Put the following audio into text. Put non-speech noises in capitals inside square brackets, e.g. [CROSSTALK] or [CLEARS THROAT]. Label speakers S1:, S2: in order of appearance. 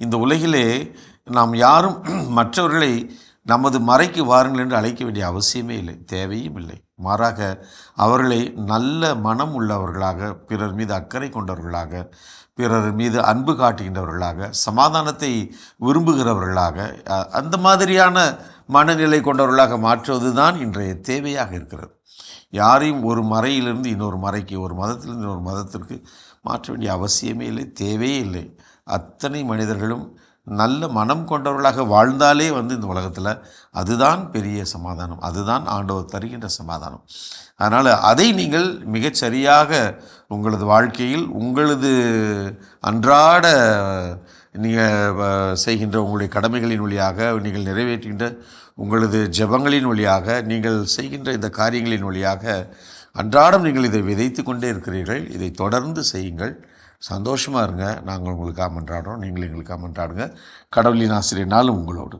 S1: இந்த உலகிலே நாம் யாரும் [CLEARS THROAT] மற்றவர்களை நமது மறைக்கு வாருங்கள் என்று அழைக்க வேண்டிய அவசியமே இல்லை தேவையும் இல்லை. மாறாக அவர்களை நல்ல மனம் உள்ளவர்களாக பிறர் மீது அக்கறை கொண்டவர்களாக பிறர் மீது அன்பு காட்டுகின்றவர்களாக சமாதானத்தை விரும்புகிறவர்களாக அந்த மாதிரியான மனநிலை கொண்டவர்களாக மாற்றுவது தான் இன்றைய தேவையாக இருக்கிறது. யாரையும் ஒரு மறையிலிருந்து இன்னொரு மறைக்கு ஒரு மதத்திலிருந்து இன்னொரு மதத்திற்கு மாற்ற வேண்டிய அவசியமே இல்லை தேவையே இல்லை. அத்தனை மனிதர்களும் நல்ல மனம் கொண்டவர்களாக வாழ்ந்தாலே வந்து இந்த உலகத்தில் அதுதான் பெரிய சமாதானம் அதுதான் ஆண்டவர் தருகின்ற சமாதானம். அதனால் அதை நீங்கள் மிகச்சரியாக உங்களது வாழ்க்கையில் உங்களது அன்றாட நீங்கள் செய்கின்ற உங்களுடைய கடமைகளின் வழியாக நீங்கள் நிறைவேற்றுகின்ற உங்களது ஜெபங்களின் வழியாக நீங்கள் செய்கின்ற இந்த காரியங்களின் வழியாக அன்றாடம் நீங்கள் இதை விதைத்து கொண்டே இருக்கிறீர்கள். இதை தொடர்ந்து செய்யுங்கள். சந்தோஷமாக இருங்க. நாங்கள் உங்களுக்காக மன்றாடுறோம் நீங்கள் எங்களுக்காக மன்றாடுங்க கடவுளின் ஆசிரியர் நாளும் உங்களோடு.